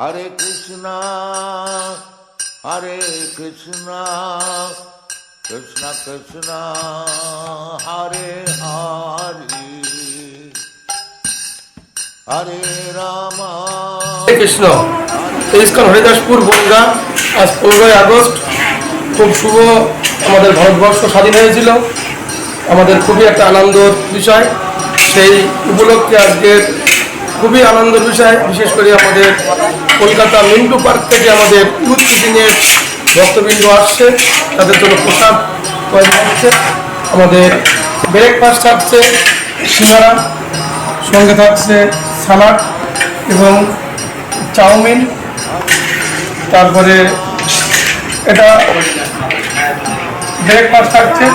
হরে Krishna Hare Krishna Krishna Krishna, Hare Hare. Hare Ram. Hare Krishna. ISKCON Haridaspur Bongaon, আজ পনেরোই August. খুব শুভ আমাদের ভারতবর্ষ স্বাধীন হয়েছিল। আমাদের খুবই একটা আনন্দের বিষয়। সেই উপলক্ষে আজকের খুবই আনন্দের বিষয়, বিশেষ করে আমাদের কলকাতা মিন্টু পার্ক থেকে আমাদের ইউথ মিটিংয়ের ভক্তবৃন্দ আসছে, তাদের জন্য প্রসাদ হচ্ছে আমাদের ব্রেকফাস্ট থাকছে, সিঙ্গারা, সঙ্গে থাকছে সালাড এবং চাউমিন, তারপরে এটা ব্রেকফাস্ট থাকছে,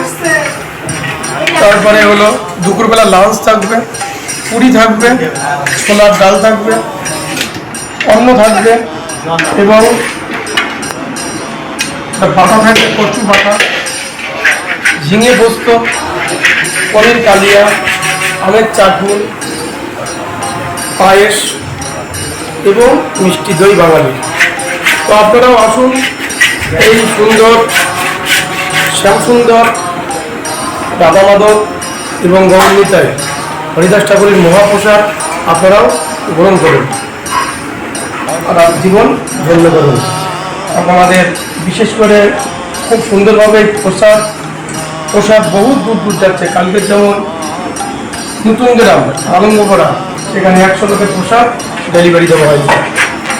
তারপরে হলো দুপুরবেলা লাঞ্চ থাকবে। পুরি থাকবে, ছোলার ডাল থাকবে, অন্ন থাকবে এবং পাতা থাকবে কচু পাতা ঝিঙে পোস্ত, পনির কালিয়া, আমের চাটনি, পায়েস এবং মিষ্টি দই বাঙালি। তো আপনারাও আসুন, এই সুন্দর, শ্যামসুন্দর রাধা মাধব এবং গৌরনীতায় হরিদাস ঠাকুরের মহাপ্রসাদ আপনারাও গ্রহণ করুন। আর জীবন ধন্য করুন। আপনাদের বিশেষ করে খুব সুন্দরভাবে প্রসাদ প্রসাদ বহু দূর দূর যাচ্ছে। কালকে যেমন নতুন গ্রাম আলম্বপাড়া সেখানে একশো লোকের প্রসাদ ডেলিভারি দেওয়া হয়েছে।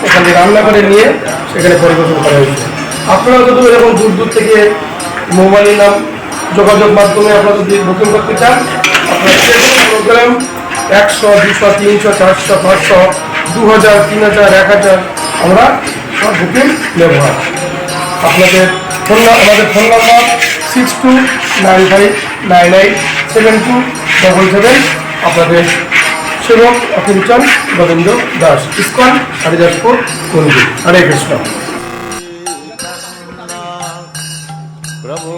এখানে রান্না করে নিয়ে সেখানে পরিবেশন করা হয়েছে। আপনারা যদি এরকম দূর দূর থেকে মোবাইল নাম, যোগাযোগ মাধ্যমে আপনারা যদি বুকিং করতে চান, আপনারা প্রোগ্রাম একশো, দুশো, তিনশো, চারশো, পাঁচশো দু হাজার তিন হাজার এক হাজার আমরা সব বুকিং নেব। আপনাদের ফোন আমাদের phone number six two nine five nine eight seven two double seven আপনাদের সেবক অকিঞ্চন গোবিন্দ দাস, ইস্কন, হরিদাসপুর মন্দির হরে কৃষ্ণ। প্রভু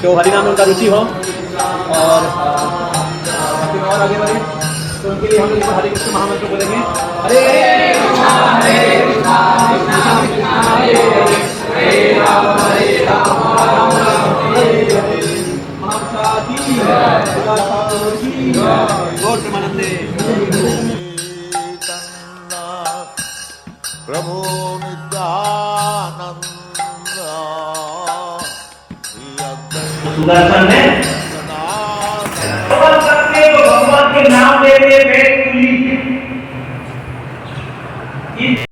कि हरि हरिनाम में उनका रुचि हो। और और आगे बढ़े। तो उनके लिए हम हरे कृष्ण महामंत्र बोलेंगे। हरे। प्रभो सुदर्शन ने भगवान के नाम लेने में